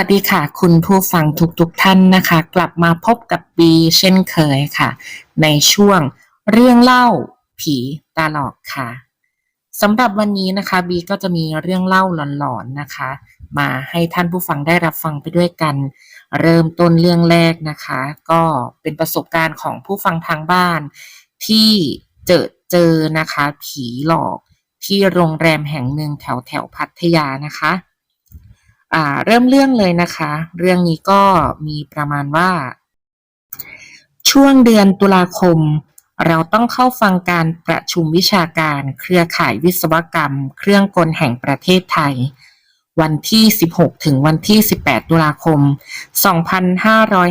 วัสดีค่ะ คุณผู้ฟังทุกๆทท่านนะคะ กลับมาพบกับบีเช่นเคยค่ะ ในช่วงเรื่องเล่าผีตาหลอกค่ะสำหรับวันนี้นะคะบีก็จะมีเรื่องเล่าหลอนๆนะคะ มาให้ท่านผู้ฟังได้รับฟังไปด้วยกัน เริ่มต้นเรื่องแรกนะคะ ก็เป็นประสบการณ์ของผู้ฟังทางบ้าน ที่เจอเจอนะคะ ผีหลอกที่โรงแรมแห่งหนึ่งแถวแถวพัทยานะคะ อ่าเริ่มเรื่องเลยนะคะ เรื่องนี้ก็มีประมาณว่า ช่วงเดือนตุลาคม เราต้องเข้าฟังการประชุมวิชาการเครือข่ายวิศวกรรม เครื่องกลแห่งประเทศไทย วันที่ 16 ถึงวันที่ 18 ตุลาคม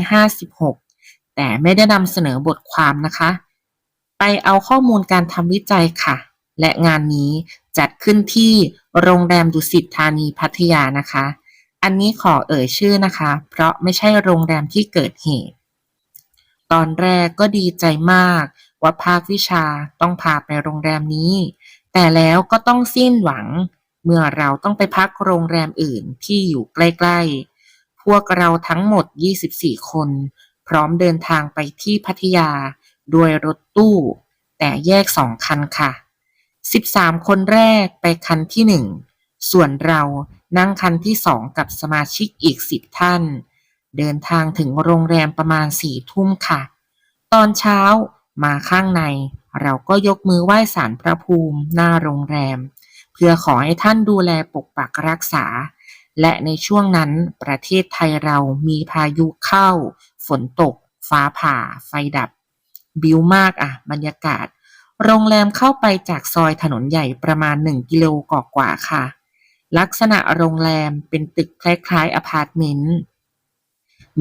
2556 แต่ไม่ได้นำเสนอบทความนะคะ ไปเอาข้อมูลการทำวิจัยค่ะ และงานนี้จัดขึ้นที่โรงแรมดุสิตธานีพัทยานะคะ อันนี้ขอเอ่ยชื่อนะคะ เพราะไม่ใช่โรงแรมที่เกิดเหตุ ตอนแรกก็ดีใจมาก ว่าภาควิชาต้องพาไปโรงแรมนี้ แต่แล้วก็ต้องสิ้นหวัง เมื่อเราต้องไปพักโรงแรมอื่นที่อยู่ใกล้ ๆ พวกเราทั้งหมด 24 คน พร้อมเดินทางไปที่พัทยาด้วยรถตู้ แต่แยกสองคันค่ะ 13 คนแรกไปคันที่หนึ่งส่วนเรา นั่งคันที่สองกับสมาชิกอีก10ท่าน เดินทางถึงโรงแรมประมาณสี่ทุ่มค่ะ ตอนเช้ามาข้างใน เราก็ยกมือไหว้ศาลพระภูมิหน้าโรงแรม เพื่อขอให้ท่านดูแลปกปักรักษา และในช่วงนั้นประเทศไทยเรามีพายุเข้า ฝนตก ฟ้าผ่า ไฟดับ บิวมากอะบรรยากาศ โรงแรมเข้าไปจากซอยถนนใหญ่ประมาณ 1 กิโลกกว่าค่ะ ลักษณะโรงแรมเป็นตึกคล้ายๆอพาร์ตเมนต์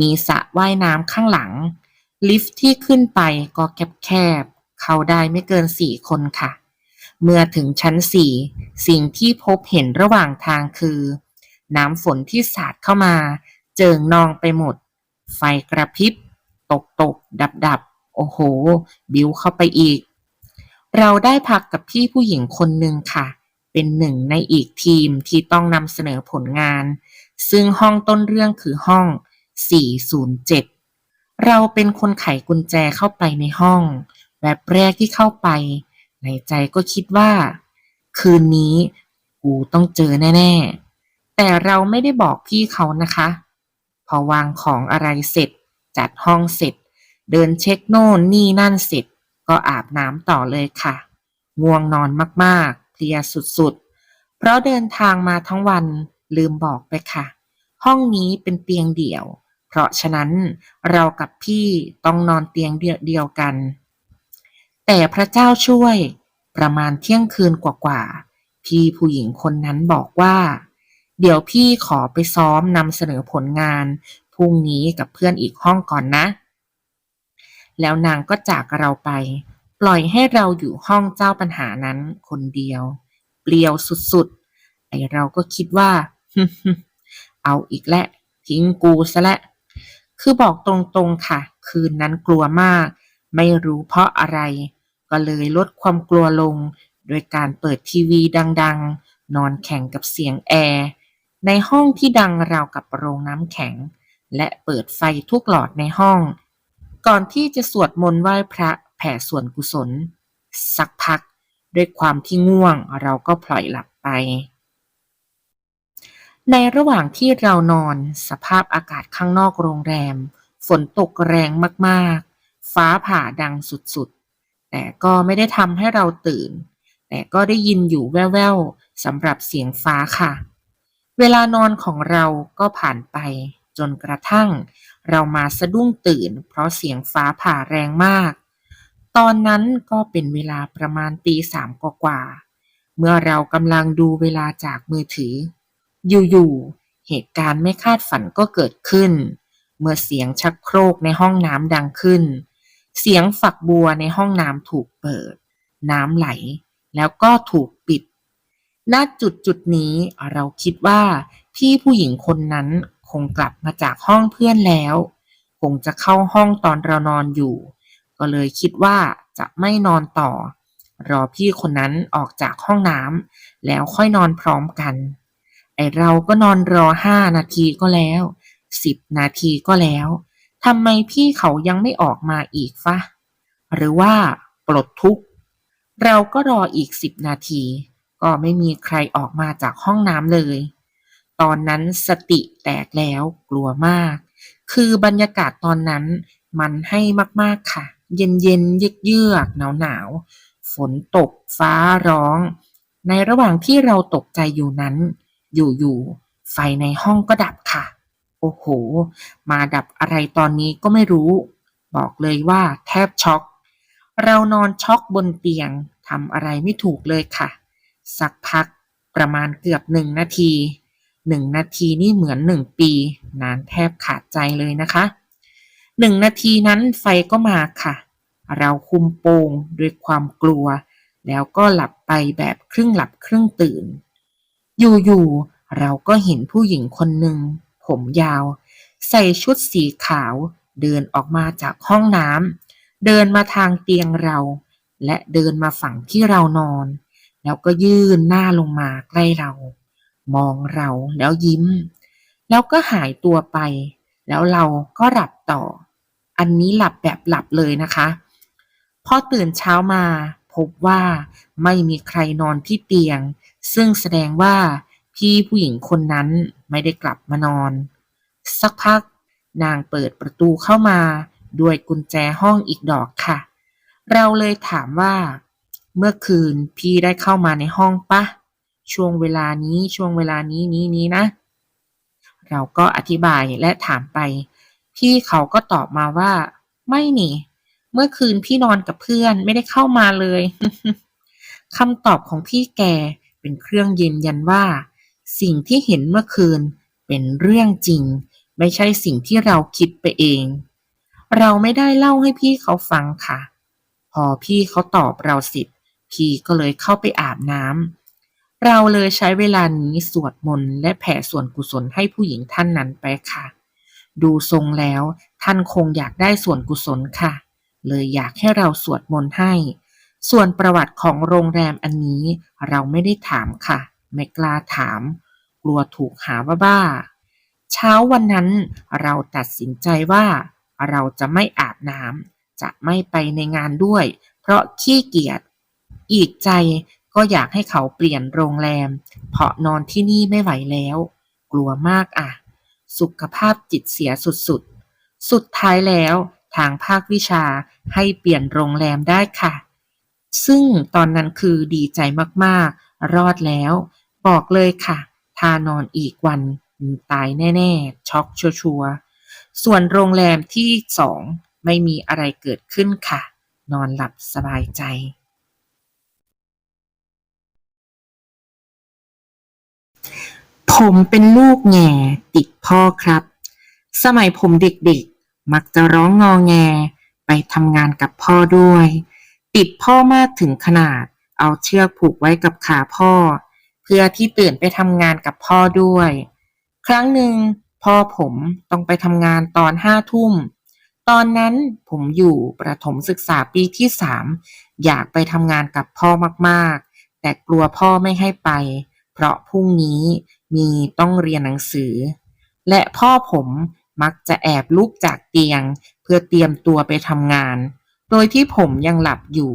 มีสระว่ายน้ำข้างหลัง ลิฟท์ที่ขึ้นไปก็แคบๆ เข้าได้ไม่เกินสี่คนค่ะ เมื่อถึงชั้นสี่สิ่งที่พบเห็นระหว่างทางคือ น้ำฝนที่สาดเข้ามา เจิงนองไปหมด ไฟกระพริบ ตกตกดับดับๆโอ้โห บิวเข้าไปอีก เราได้พักกับพี่ผู้หญิงคนหนึ่งค่ะ เป็นหนึ่งในอีกทีมที่ต้องนำเสนอผลงาน ซึ่งห้องต้นเรื่องคือห้อง 407 เราเป็นคนไขกุญแจเข้าไปในห้อง แบบแรกที่เข้าไป ในใจก็คิดว่า คืนนี้กูต้องเจอแน่ ๆ แต่เราไม่ได้บอกพี่เขานะคะ พอวางของอะไรเสร็จ จัดห้องเสร็จ เดินเช็คโน่นนี่นั่นเสร็จ ก็อาบน้ำต่อเลยค่ะ ง่วงนอนมากๆ เพลียสุดๆ เพราะเดินทางมาทั้งวันลืมบอกไปค่ะ ห้องนี้เป็นเตียงเดี่ยว เพราะฉะนั้นเรากับพี่ต้องนอนเตียงเดียวกัน แต่พระเจ้าช่วย ประมาณเที่ยงคืนกว่าๆ พี่ผู้หญิงคนนั้นบอกว่า เดี๋ยวพี่ขอไปซ้อมนำเสนอผลงานพรุ่งนี้กับเพื่อนอีกห้องก่อนนะ แล้วนางก็จากเราไป ปล่อยให้เราอยู่ห้องเจ้าปัญหานั้นคนเดียว เปลี่ยวสุดๆ ไอเราก็คิดว่า เอาอีกแล้วทิ้งกูซะและคือบอกตรงๆค่ะ คืนนั้นกลัวมาก ไม่รู้เพราะอะไร ก็เลยลดความกลัวลง โดยการเปิดทีวีดังๆ นอนแข่งกับเสียงแอร์ ในห้องที่ดังราวกับโรงน้ำแข็ง และเปิดไฟทุกหลอดในห้อง ก่อนที่จะสวดมนต์ไหว้พระ แผ่ส่วนกุศล สักพัก ด้วยความที่ง่วงเราก็พลอยหลับไป ในระหว่างที่เรานอนสภาพอากาศข้างนอกโรงแรม ฝนตกแรงมากๆ ฟ้าผ่าดังสุดๆ แต่ก็ไม่ได้ทำให้เราตื่น แต่ก็ได้ยินอยู่แว่วๆสำหรับเสียงฟ้าค่ะ เวลานอนของเราก็ผ่านไปจนกระทั่ง เรามาสะดุ้งตื่น เพราะเสียงฟ้าผ่าแรงมาก ตอนนั้นก็เป็นเวลาประมาณตีสามกว่าๆเมื่อเรากำลังดูเวลาจากมือถือ อยู่ๆเหตุการณ์ไม่คาดฝันก็เกิดขึ้น เมื่อเสียงชักโครกในห้องน้ำดังขึ้น เสียงฝักบัวในห้องน้ำถูกเปิด น้ำไหลแล้วก็ถูกปิดณจุดจุดนี้เราคิดว่าพี่ผู้หญิงคนนั้นคงกลับมาจากห้องเพื่อนแล้ว คงจะเข้าห้องตอนเรานอนอยู่ ก็เลยคิดว่าจะไม่นอนต่อ รอพี่คนนั้นออกจากห้องน้ำแล้วค่อยนอนพร้อมกัน ไอเราก็นอนรอห้านาทีก็แล้วสิบนาทีก็แล้วทำไมพี่เขายังไม่ออกมาอีกฟะ หรือว่าปลดทุกข์ เราก็รออีกสิบนาที ก็ไม่มีใครออกมาจากห้องน้ำเลย ตอนนั้นสติแตกแล้วกลัวมาก คือบรรยากาศตอนนั้นมันให้มากๆค่ะ เย็นเย็นเยือกเยือกหนาวหนาวฝนตกฟ้าร้อง ในระหว่างที่เราตกใจอยู่นั้น อยู่ๆไฟในห้องก็ดับค่ะ โอ้โห มาดับอะไรตอนนี้ก็ไม่รู้ บอกเลยว่าแทบช็อก เรานอนช็อกบนเตียงทำอะไรไม่ถูกเลยค่ะ สักพักประมาณเกือบหนึ่งนาทีหนึ่งนาทีนี่เหมือนหนึ่งปี นานแทบขาดใจเลยนะคะ หนึ่งนาทีนั้นไฟก็มาค่ะ เราคุมโปงด้วยความกลัว แล้วก็หลับไปแบบครึ่งหลับครึ่งตื่น อยู่ๆเราก็เห็นผู้หญิงคนหนึ่ง ผมยาว ใส่ชุดสีขาว เดินออกมาจากห้องน้ำเดินมาทางเตียงเรา และเดินมาฝั่งที่เรานอน แล้วก็ยื่นหน้าลงมาใกล้เรา มองเราแล้วยิ้ม แล้วก็หายตัวไป แล้วเราก็หลับต่อ อันนี้หลับแบบหลับเลยนะคะพอตื่นเช้ามาพบว่าไม่มีใครนอนที่เตียง ซึ่งแสดงว่าพี่ผู้หญิงคนนั้นไม่ได้กลับมานอน สักพักนางเปิดประตูเข้ามาด้วยกุญแจห้องอีกดอกค่ะ เราเลยถามว่า เมื่อคืนพี่ได้เข้ามาในห้องปะ ช่วงเวลานี้ช่วงเวลานี้นี้นี้นะ เราก็อธิบายและถามไป พี่เขาก็ตอบมาว่า ไม่นี่ เมื่อคืนพี่นอนกับเพื่อนไม่ได้เข้ามาเลยคำตอบของพี่แกเป็นเครื่องยืนยันว่า สิ่งที่เห็นเมื่อคืนเป็นเรื่องจริง ไม่ใช่สิ่งที่เราคิดไปเอง เราไม่ได้เล่าให้พี่เขาฟังค่ะ พอพี่เขาตอบเราเสิพี่ก็เลยเข้าไปอาบน้ำเราเลยใช้เวลานี้สวดมนต์และแผ่ส่วนกุศลให้ผู้หญิงท่านนั้นไปค่ะ ดูทรงแล้ว ท่านคงอยากได้ส่วนกุศลค่ะ เลยอยากให้เราสวดมนต์ให้ ส่วนประวัติของโรงแรมอันนี้ เราไม่ได้ถามค่ะ ไม่กล้าถาม กลัวถูกหาว่าบ้า เช้าวันนั้นเราตัดสินใจว่า เราจะไม่อาบน้ำจะไม่ไปในงานด้วย เพราะขี้เกียจอีกใจก็อยากให้เขาเปลี่ยนโรงแรม เพราะนอนที่นี่ไม่ไหวแล้ว กลัวมากอะ สุขภาพจิตเสียสุดๆ สุดท้ายแล้วทางภาควิชาให้เปลี่ยนโรงแรมได้ค่ะ ซึ่งตอนนั้นคือดีใจมากๆ รอดแล้ว บอกเลยค่ะถ้านอนอีกวันตายแน่ๆ ช็อกชัวร์ส่วนโรงแรมที่สองไม่มีอะไรเกิดขึ้นค่ะ นอนหลับสบายใจ ผมเป็นลูกแง่ติดพ่อครับ สมัยผมเด็กๆ มักจะร้องงอแง ไปทำงานกับพ่อด้วย ติดพ่อมากถึงขนาด เอาเชือกผูกไว้กับขาพ่อ เพื่อที่ตื่นไปทำงานกับพ่อด้วย ครั้งหนึ่งพ่อผมต้องไปทำงานตอนห้าทุ่ม ตอนนั้นผมอยู่ประถมศึกษาปีที่สามอยากไปทำงานกับพ่อมากๆ แต่กลัวพ่อไม่ให้ไป เพราะพรุ่งนี้ มีต้องเรียนหนังสือ และพ่อผมมักจะแอบลุกจากเตียง เพื่อเตรียมตัวไปทำงาน โดยที่ผมยังหลับอยู่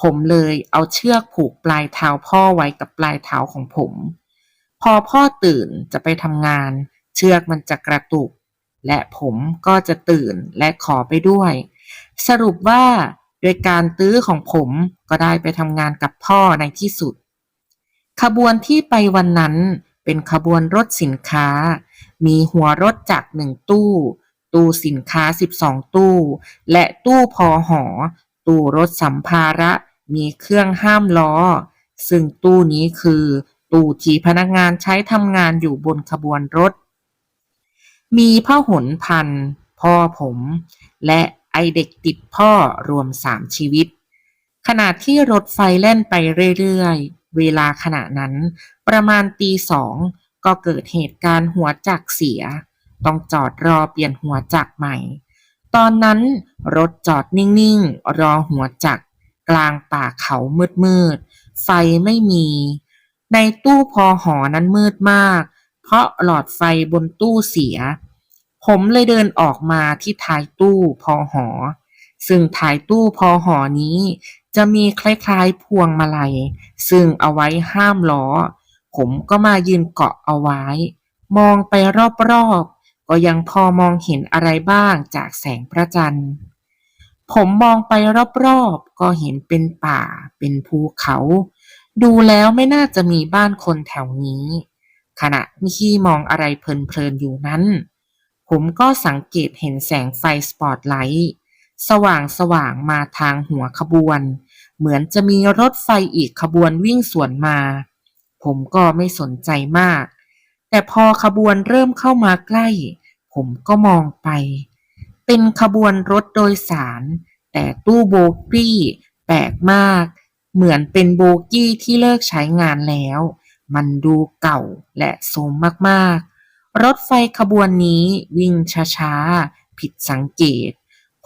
ผมเลยเอาเชือกผูกปลายเท้าพ่อไว้กับปลายเท้าของผม พอพ่อตื่นจะไปทำงาน เชือกมันจะกระตุก และผมก็จะตื่นและขอไปด้วย สรุปว่าโดยการตื้อของผมก็ได้ไปทำงานกับพ่อในที่สุด ขบวนที่ไปวันนั้น เป็นขบวนรถสินค้า มีหัวรถจักรหนึ่งตู้ ตู้สินค้า 12 ตู้ และตู้พอหอ ตู้รถสัมภาระมีเครื่องห้ามล้อ ซึ่งตู้นี้คือ ตู้ที่พนักงานใช้ทำงานอยู่บนขบวนรถ มีพ่อหนพัน พ่อผม และไอเด็กติดพ่อรวมสามชีวิต ขณะที่รถไฟแล่นไปเรื่อยๆ เวลาขณะนั้น ประมาณตีสองก็เกิดเหตุการณ์หัวจักเสีย ต้องจอดรอเปลี่ยนหัวจักใหม่ ตอนนั้นรถจอดนิ่งๆ รอหัวจัก กลางป่าเขามืดๆ ไฟไม่มี ในตู้พอหอนั้นมืดมาก เพราะหลอดไฟบนตู้เสีย ผมเลยเดินออกมาที่ท้ายตู้พอหอ ซึ่งท้ายตู้พอหอนี้ จะมีคล้ายๆพวงมาลัย ซึ่งเอาไว้ห้ามล้อ ผมก็มายืนเกาะเอาไว้ มองไปรอบๆ ก็ยังพอมองเห็นอะไรบ้างจากแสงพระจันทร์ ผมมองไปรอบๆ ก็เห็นเป็นป่า เป็นภูเขา ดูแล้วไม่น่าจะมีบ้านคนแถวนี้ ขณะที่มองอะไรเพลินๆอยู่นั้น ผมก็สังเกตเห็นแสงไฟสปอตไลท์สว่างสว่างๆมาทางหัวขบวน เหมือนจะมีรถไฟอีกขบวนวิ่งสวนมา ผมก็ไม่สนใจมาก แต่พอขบวนเริ่มเข้ามาใกล้ ผมก็มองไป เป็นขบวนรถโดยสาร แต่ตู้โบกี้แปลกมาก เหมือนเป็นโบกี้ที่เลิกใช้งานแล้ว มันดูเก่าและโทรมมากๆ รถไฟขบวนนี้วิ่งช้าๆ ผิดสังเกต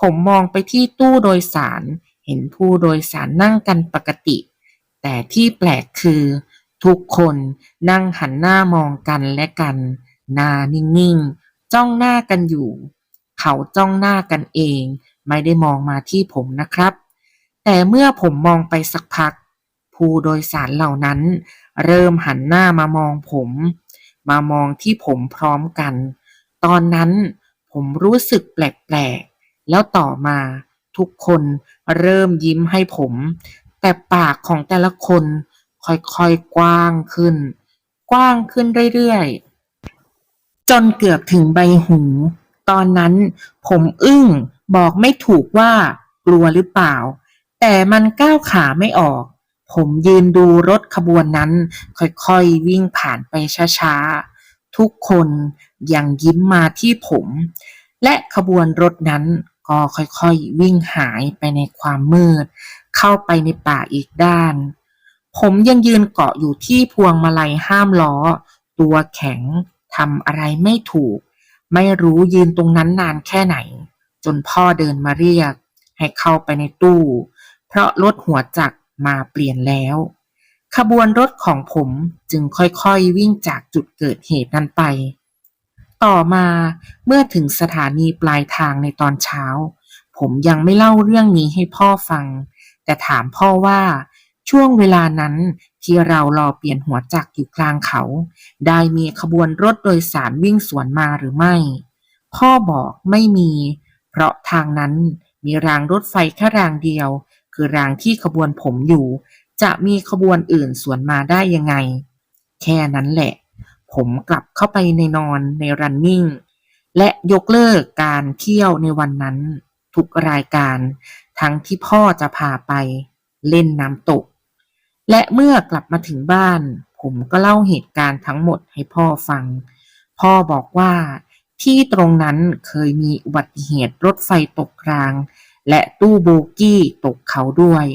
ผมมองไปที่ตู้โดยสาร เห็นผู้โดยสารนั่งกันปกติ แต่ที่แปลกคือ ทุกคนนั่งหันหน้ามองกันและกัน หน้านิ่งๆ จ้องหน้ากันอยู่ เขาจ้องหน้ากันเอง ไม่ได้มองมาที่ผมนะครับ แต่เมื่อผมมองไปสักพัก ผู้โดยสารเหล่านั้น เริ่มหันหน้ามามองผม มามองที่ผมพร้อมกัน ตอนนั้นผมรู้สึกแปลกๆ แล้วต่อมา ทุกคนเริ่มยิ้มให้ผม แต่ปากของแต่ละคนค่อยๆกว้างขึ้น กว้างขึ้นเรื่อยๆ จนเกือบถึงใบหู ตอนนั้นผมอึ้งบอกไม่ถูกว่ากลัวหรือเปล่า แต่มันก้าวขาไม่ออก ผมยืนดูรถขบวนนั้น ค่อยๆวิ่งผ่านไปช้าๆ ทุกคนยังยิ้มมาที่ผม และขบวนรถนั้น ก็ค่อยๆ วิ่งหายไปในความมืด เข้าไปในป่าอีกด้าน ผมยังยืนเกาะอยู่ที่พวงมาลัยห้ามล้อ ตัวแข็งทำอะไรไม่ถูก ไม่รู้ยืนตรงนั้นนานแค่ไหน จนพ่อเดินมาเรียก ให้เข้าไปในตู้ เพราะรถหัวจักรมาเปลี่ยนแล้ว ขบวนรถของผมจึงค่อยๆ วิ่งจากจุดเกิดเหตุนั้นไป ต่อมาเมื่อถึงสถานีปลายทางในตอนเช้า ผมยังไม่เล่าเรื่องนี้ให้พ่อฟัง แต่ถามพ่อว่าช่วงเวลานั้นที่เรารอเปลี่ยนหัวจักรอยู่กลางเขา ได้มีขบวนรถโดยสารวิ่งสวนมาหรือไม่ พ่อบอกไม่มี เพราะทางนั้นมีรางรถไฟแค่รางเดียว คือรางที่ขบวนผมอยู่ จะมีขบวนอื่นสวนมาได้ยังไง แค่นั้นแหละ ผมกลับเข้าไปในนอนในรันนิ่งและยกเลิกการเที่ยวในวันนั้น ทุกรายการ ทั้งที่พ่อจะพาไปเล่นน้ำตก และเมื่อกลับมาถึงบ้าน ผมก็เล่าเหตุการณ์ทั้งหมดให้พ่อฟัง พ่อบอกว่าที่ตรงนั้นเคยมีอุบัติเหตุรถไฟตกราง และตู้โบกี้ตกเขาด้วย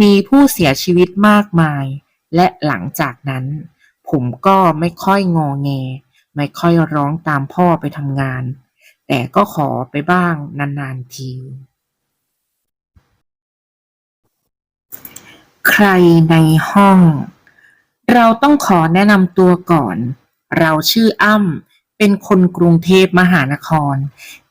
มีผู้เสียชีวิตมากมาย และหลังจากนั้น ผมก็ไม่ค่อยงอแง ไม่ค่อยร้องตามพ่อไปทำงาน แต่ก็ขอไปบ้างนานๆที ใครในห้อง เราต้องขอแนะนำตัวก่อน เราชื่ออ้ำเป็นคนกรุงเทพมหานคร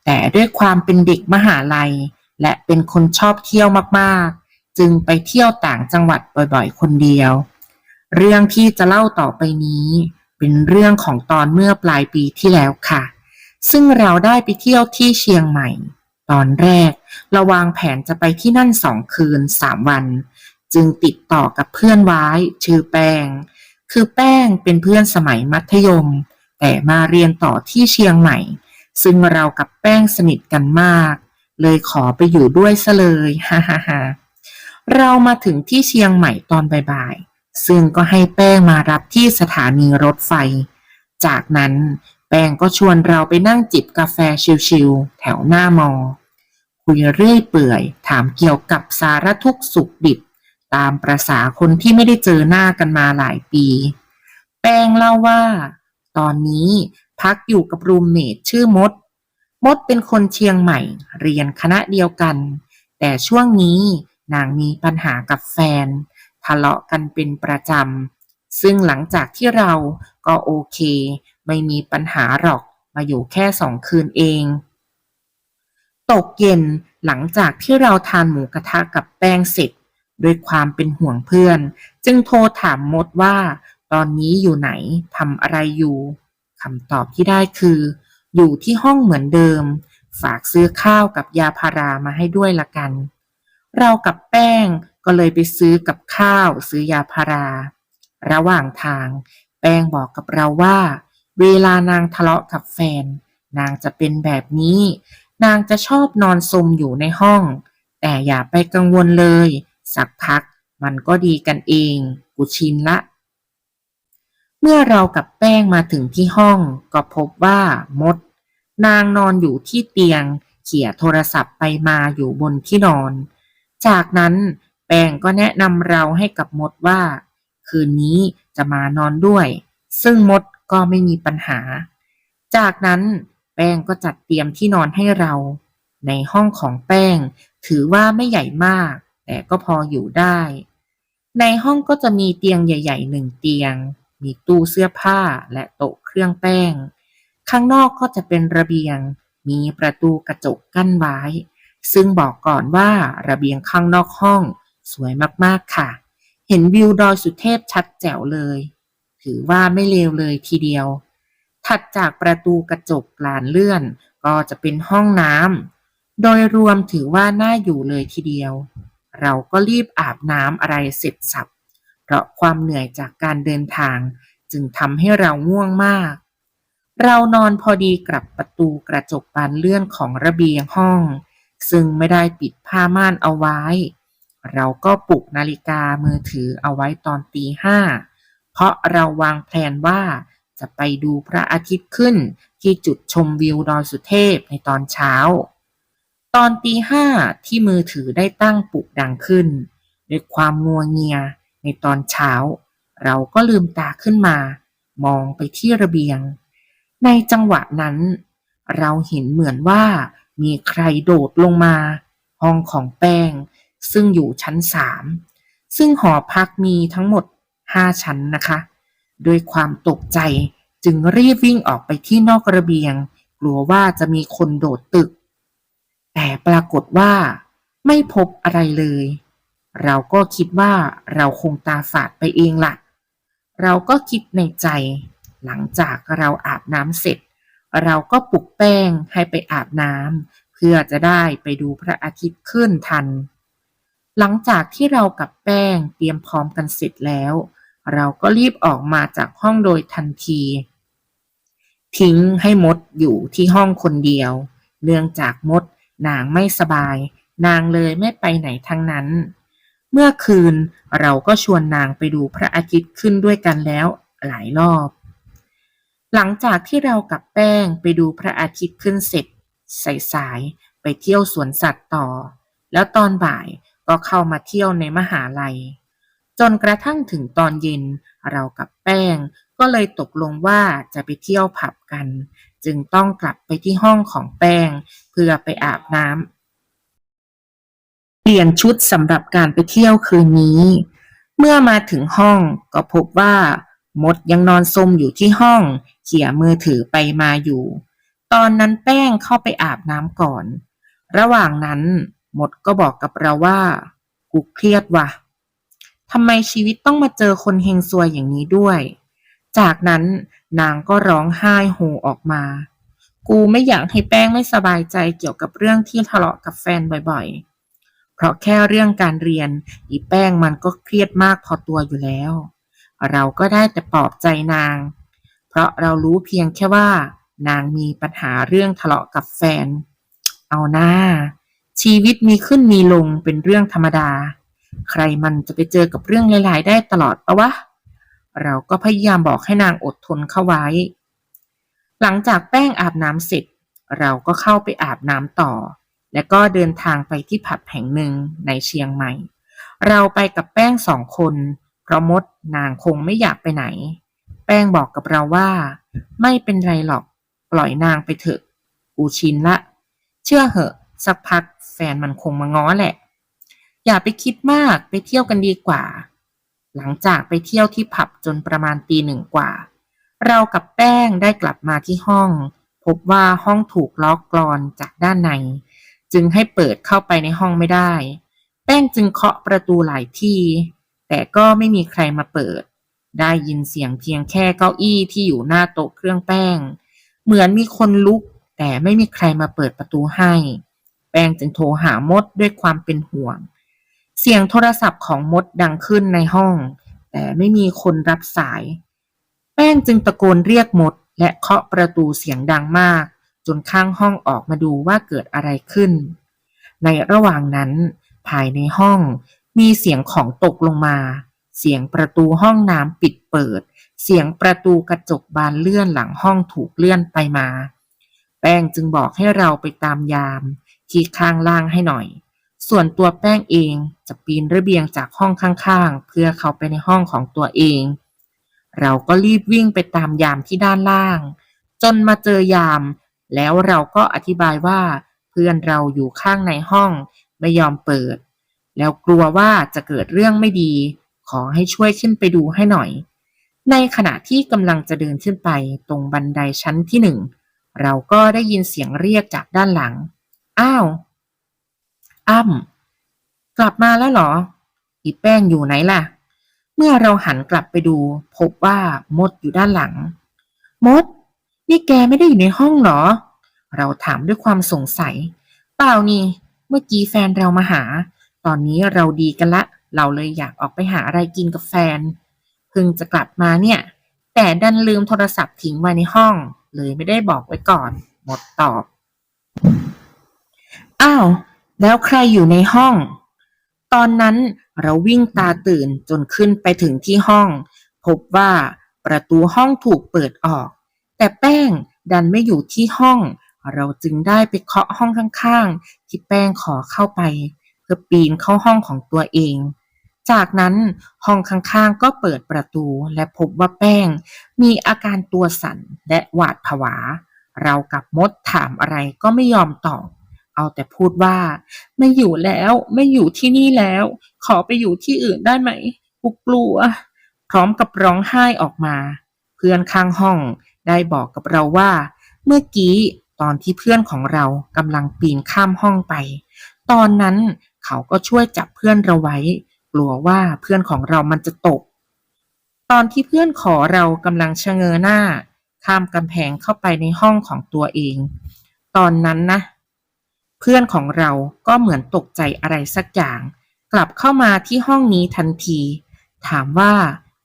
แต่ด้วยความเป็นเด็กมหาลัย และเป็นคนชอบเที่ยวมากๆ จึงไปเที่ยวต่างจังหวัดบ่อยๆ คนเดียว เรื่องที่จะเล่าต่อไปนี้ เป็นเรื่องของตอนเมื่อปลายปีที่แล้วค่ะ ซึ่งเราได้ไปเที่ยวที่เชียงใหม่ ตอนแรกเราวางแผนจะไปที่นั่นสองคืนสามวัน จึงติดต่อกับเพื่อนไว้ชื่อแป้ง คือแป้งเป็นเพื่อนสมัยมัธยม แต่มาเรียนต่อที่เชียงใหม่ ซึ่งเรากับแป้งสนิทกันมาก เลยขอไปอยู่ด้วยซะเลยฮ่าฮ่าฮ่าเรามาถึงที่เชียงใหม่ตอนบ่าย ซึ่งก็ให้แป้งมารับที่สถานีรถไฟ จากนั้นแป้งก็ชวนเราไปนั่งจิบกาแฟชิลๆแถวหน้ามอ คุยเรื่อยเปื่อย ถามเกี่ยวกับสารทุกข์สุขดิบ ตามประษาคนที่ไม่ได้เจอหน้ากันมาหลายปี แป้งเล่าว่า ตอนนี้พักอยู่กับรูมเมทชื่อมด มดเป็นคนเชียงใหม่ เรียนคณะเดียวกัน แต่ช่วงนี้นางมีปัญหากับแฟน ทะเลาะกันเป็นประจำ ซึ่งหลังจากที่เราก็โอเค ไม่มีปัญหาหรอกมาอยู่แค่สองคืนเอง ตกเย็นหลังจากที่เราทานหมูกระทะกับแป้งเสร็จด้วยความเป็นห่วงเพื่อน จึงโทรถามมดว่า ตอนนี้อยู่ไหนทำอะไรอยู่คำตอบที่ได้คือ อยู่ที่ห้องเหมือนเดิม ฝากซื้อข้าวกับยาพารามาให้ด้วยละกัน เรากับแป้ง ก็เลยไปซื้อกับข้าวซื้อยาพารา ระหว่างทาง แป้งบอกกับเราว่า เวลานางทะเลาะกับแฟน นางจะเป็นแบบนี้ นางจะชอบนอนสมอยู่ในห้อง แต่อย่าไปกังวลเลย สักพักมันก็ดีกันเอง กูชินละ เมื่อเรากับแป้งมาถึงที่ห้อง ก็พบว่ามด นางนอนอยู่ที่เตียง เขี่ยโทรศัพท์ไปมาอยู่บนที่นอน จากนั้น แป้งก็แนะนำเราให้กับมดว่า คืนนี้จะมานอนด้วย ซึ่งมดก็ไม่มีปัญหา จากนั้นแป้งก็จัดเตรียมที่นอนให้เรา ในห้องของแป้ง ถือว่าไม่ใหญ่มาก แต่ก็พออยู่ได้ ในห้องก็จะมีเตียงใหญ่ๆหนึ่งเตียง มีตู้เสื้อผ้าและโต๊ะเครื่องแป้ง ข้างนอกก็จะเป็นระเบียง มีประตูกระจกกั้นไว้ ซึ่งบอกก่อนว่าระเบียงข้างนอกห้อง สวยมากๆค่ะ เห็นวิวดอยสุเทพชัดแจ๋วเลย ถือว่าไม่เลวเลยทีเดียว ถัดจากประตูกระจกลานเลื่อน ก็จะเป็นห้องน้ำโดยรวมถือว่าน่าอยู่เลยทีเดียว เราก็รีบอาบน้ำอะไรเสร็จสับ เพราะความเหนื่อยจากการเดินทางจึงทำให้เราง่วงมาก เรานอนพอดีกับประตูกระจกบานเลื่อนของระเบียงห้อง ซึ่งไม่ได้ปิดผ้าม่านเอาไว้ เราก็ปลุกนาฬิกามือถือเอาไว้ตอนตีห้าเพราะเราวางแผนว่าจะไปดูพระอาทิตย์ขึ้นที่จุดชมวิวดอยสุเทพในตอนเช้า ตอนตีห้าที่มือถือได้ตั้งปลุกดังขึ้น ด้วยความงัวเงียในตอนเช้า เราก็ลืมตาขึ้นมา มองไปที่ระเบียง ในจังหวะนั้น เราเห็นเหมือนว่ามีใครโดดลงมา ห้องของแป้ง ซึ่งอยู่ชั้นสามซึ่งหอพักมีทั้งหมดห้าชั้นนะคะ ด้วยความตกใจจึงรีบวิ่งออกไปที่นอกระเบียง กลัวว่าจะมีคนโดดตึก แต่ปรากฏว่า ไม่พบอะไรเลย เราก็คิดว่าเราคงตาฝาดไปเองละ่ะ เราก็คิดในใจ หลังจากเราอาบน้ำเสร็จ เราก็ปลุกแป้งให้ไปอาบน้ำเพื่อจะได้ไปดูพระอาทิตย์ขึ้นทัน หลังจากที่เรากับแป้งเตรียมพร้อมกันเสร็จแล้ว เราก็รีบออกมาจากห้องโดยทันที ทิ้งให้มดอยู่ที่ห้องคนเดียว เนื่องจากมดนางไม่สบาย นางเลยไม่ไปไหนทั้งนั้น เมื่อคืนเราก็ชวนนางไปดูพระอาทิตย์ขึ้นด้วยกันแล้วหลายรอบ หลังจากที่เรากับแป้งไปดูพระอาทิตย์ขึ้นเสร็จสายๆไปเที่ยวสวนสัตว์ต่อ แล้วตอนบ่าย ก็เข้ามาเที่ยวในมหาลัย จนกระทั่งถึงตอนเย็นเรากับแป้งก็เลยตกลงว่าจะไปเที่ยวผับกัน จึงต้องกลับไปที่ห้องของแป้ง เพื่อไปอาบน้ำเปลี่ยนชุดสำหรับการไปเที่ยวคืนนี้ เมื่อมาถึงห้องก็พบว่ามดยังนอนซมอยู่ที่ห้อง เขี่ยมือถือไปมาอยู่ ตอนนั้นแป้งเข้าไปอาบน้ำก่อน ระหว่างนั้น หมดก็บอกกับเราว่า กูเครียดว่ะทำไมชีวิตต้องมาเจอคนเฮงซวยอย่างนี้ด้วย จากนั้นนางก็ร้องไห้โฮออกมา กูไม่อยากให้แป้งไม่สบายใจเกี่ยวกับเรื่องที่ทะเลาะกับแฟนบ่อยๆ เพราะแค่เรื่องการเรียนอีแป้งมันก็เครียดมากพอตัวอยู่แล้ว เราก็ได้แต่ปลอบใจนาง เพราะเรารู้เพียงแค่ว่า นางมีปัญหาเรื่องทะเลาะกับแฟน เอาหน้า ชีวิตมีขึ้นมีลงเป็นเรื่องธรรมดา ใครมันจะไปเจอกับเรื่องหลาย ๆ ได้ตลอดปะวะ เราก็พยายามบอกให้นางอดทนเข้าไว้ หลังจากแป้งอาบน้ำเสร็จ เราก็เข้าไปอาบน้ำต่อ แล้วก็เดินทางไปที่ผับแห่งหนึ่งในเชียงใหม่ เราไปกับแป้งสองคน เพราะมดนางคงไม่อยากไปไหน แป้งบอกกับเราว่า ไม่เป็นไรหรอก ปล่อยนางไปเถอะ กูชินละ เชื่อเหอะ สักพัก แฟนมันคงมาง้อแหละ อย่าไปคิดมากไปเที่ยวกันดีกว่า หลังจากไปเที่ยวที่ผับจนประมาณตีหนึ่งกว่า เรากับแป้งได้กลับมาที่ห้อง พบว่าห้องถูกล็อกกลอนจากด้านใน จึงให้เปิดเข้าไปในห้องไม่ได้ แป้งจึงเคาะประตูหลายที่แต่ก็ไม่มีใครมาเปิด ได้ยินเสียงเพียงแค่เก้าอี้ที่อยู่หน้าโต๊ะเครื่องแป้ง เหมือนมีคนลุก แต่ไม่มีใครมาเปิดประตูให้ ป้งจึงโทรหามดด้วยความเป็นห่วง เสียงโทรศัพท์ของมดดังขึ้นในห้อง แต่ไม่มีคนรับสาย แป้งจึงตะโกนเรียกมด และเคาะประตูเสียงดังมาก จนข้างห้องออกมาดูว่าเกิดอะไรขึ้น ในระหว่างนั้น ภายในห้องมีเสียงของตกลงมา เสียงประตูห้องน้ำปิดเปิด เสียงประตูกระจกบานเลื่อนหลังห้องถูกเลื่อนไปมา แป้งจึงบอกให้เราไปตามยาม ที่ข้างล่างให้หน่อย ส่วนตัวแป้งเองจะปีนระเบียงจากห้องข้างๆ เพื่อเข้าไปในห้องของตัวเอง เราก็รีบวิ่งไปตามยามที่ด้านล่าง จนมาเจอยาม แล้วเราก็อธิบายว่า เพื่อนเราอยู่ข้างในห้องไม่ยอมเปิด แล้วกลัวว่าจะเกิดเรื่องไม่ดี ขอให้ช่วยขึ้นไปดูให้หน่อย ในขณะที่กำลังจะเดินขึ้นไปตรงบันไดชั้นที่หนึ่งเราก็ได้ยินเสียงเรียกจากด้านหลัง อ้าว อ้ำกลับมาแล้วเหรอ อีแป้งอยู่ไหนล่ะ เมื่อเราหันกลับไปดู พบว่ามดอยู่ด้านหลัง มด นี่แกไม่ได้อยู่ในห้องเหรอ เราถามด้วยความสงสัย เปล่านี่ เมื่อกี้แฟนเรามาหา ตอนนี้เราดีกันละ เราเลยอยากออกไปหาอะไรกินกับแฟน เพิ่งจะกลับมาเนี่ย แต่ดันลืมโทรศัพท์ทิ้งไว้ในห้อง เลยไม่ได้บอกไว้ก่อน หมดตอบ อ้าว แล้วใครอยู่ในห้อง ตอนนั้นเราวิ่งตาตื่นจนขึ้นไปถึงที่ห้อง พบว่าประตูห้องถูกเปิดออก แต่แป้งดันไม่อยู่ที่ห้อง เราจึงได้ไปเคาะห้องข้างๆ ที่แป้งขอเข้าไป เพื่อปีนเข้าห้องของตัวเอง จากนั้นห้องข้างๆ ก็เปิดประตูและพบว่าแป้ง มีอาการตัวสั่นและหวาดผวา เรากับมดถามอะไรก็ไม่ยอมตอบ เอาแต่พูดว่า ไม่อยู่แล้วไม่อยู่ที่นี่แล้ว ขอไปอยู่ที่อื่นได้ไหมกูกลัว พร้อมกับร้องไห้ออกมา เพื่อนข้างห้องได้บอกกับเราว่า เมื่อกี้ตอนที่เพื่อนของเรากำลังปีนข้ามห้องไป ตอนนั้นเขาก็ช่วยจับเพื่อนเราไว้ กลัวว่าเพื่อนของเรามันจะตก ตอนที่เพื่อนขอเรากำลังชะเง้อหน้า ข้ามกำแพงเข้าไปในห้องของตัวเอง ตอนนั้นนะ เพื่อนของเราก็เหมือนตกใจอะไรสักอย่าง กลับเข้ามาที่ห้องนี้ทันที ถามว่า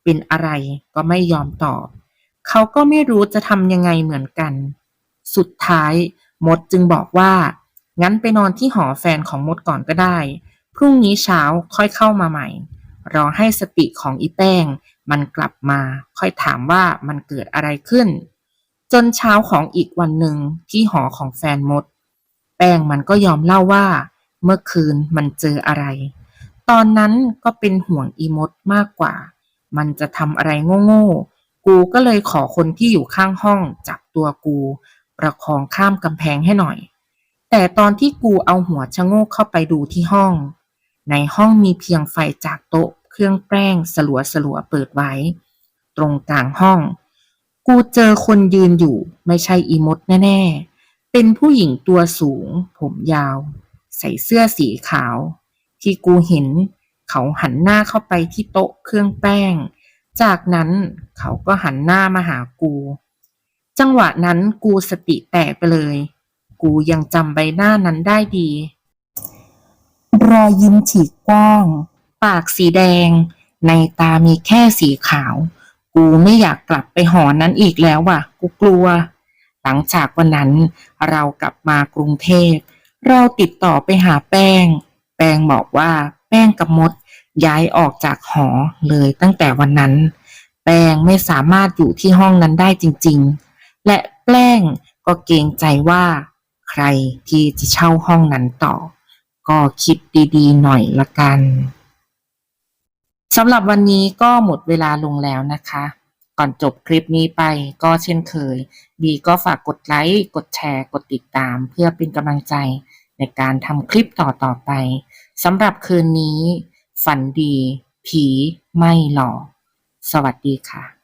เป็นอะไรก็ไม่ยอมตอบ เขาก็ไม่รู้จะทำยังไงเหมือนกัน สุดท้ายมดจึงบอกว่า งั้นไปนอนที่หอแฟนของมดก่อนก็ได้ พรุ่งนี้เช้าค่อยเข้ามาใหม่ รอให้สติของอีแป้ง มันกลับมาค่อยถามว่ามันเกิดอะไรขึ้น จนเช้าของอีกวันหนึ่งที่หอของแฟนมด แป้งมันก็ยอมเล่าว่า เมื่อคืนมันเจออะไร ตอนนั้นก็เป็นห่วงอีมดมากกว่า มันจะทำอะไรโง่ๆ กูก็เลยขอคนที่อยู่ข้างห้องจับตัวกู ประคองข้ามกำแพงให้หน่อย แต่ตอนที่กูเอาหัวชะโงกเข้าไปดูที่ห้อง ในห้องมีเพียงไฟจากโต๊ะเครื่องแป้งสลัวสลัวๆเปิดไว้ ตรงกลางห้อง กูเจอคนยืนอยู่ไม่ใช่อีมดแน่ๆ เป็นผู้หญิงตัวสูง ผมยาว ใส่เสื้อสีขาว ที่กูเห็น เขาหันหน้าเข้าไปที่โต๊ะเครื่องแป้ง จากนั้นเขาก็หันหน้ามาหากู จังหวะนั้นกูสติแตกไปเลย กูยังจำใบหน้านั้นได้ดี รอยยิ้มฉีกกว้าง ปากสีแดง ในตามีแค่สีขาว กูไม่อยากกลับไปหอนั้นอีกแล้วว่ะ กูกลัว หลังจากวันนั้นเรากลับมากรุงเทพ เราติดต่อไปหาแป้ง แป้งบอกว่าแป้งกับมดย้ายออกจากหอเลยตั้งแต่วันนั้น แป้งไม่สามารถอยู่ที่ห้องนั้นได้จริง ๆ และแป้งก็เกรงใจว่า ใครที่จะเช่าห้องนั้นต่อ ก็คิดดีๆ หน่อยละกันสำหรับวันนี้ก็หมดเวลาลงแล้วนะคะ ก่อนจบคลิปนี้ไปก็เช่นเคย บีก็ฝากกดไลค์ กดแชร์ กดติดตาม เพื่อเป็นกำลังใจในการทำคลิปต่อๆไปสำหรับคืนนี้ ฝันดี ผีไม่หลอก สวัสดีค่ะ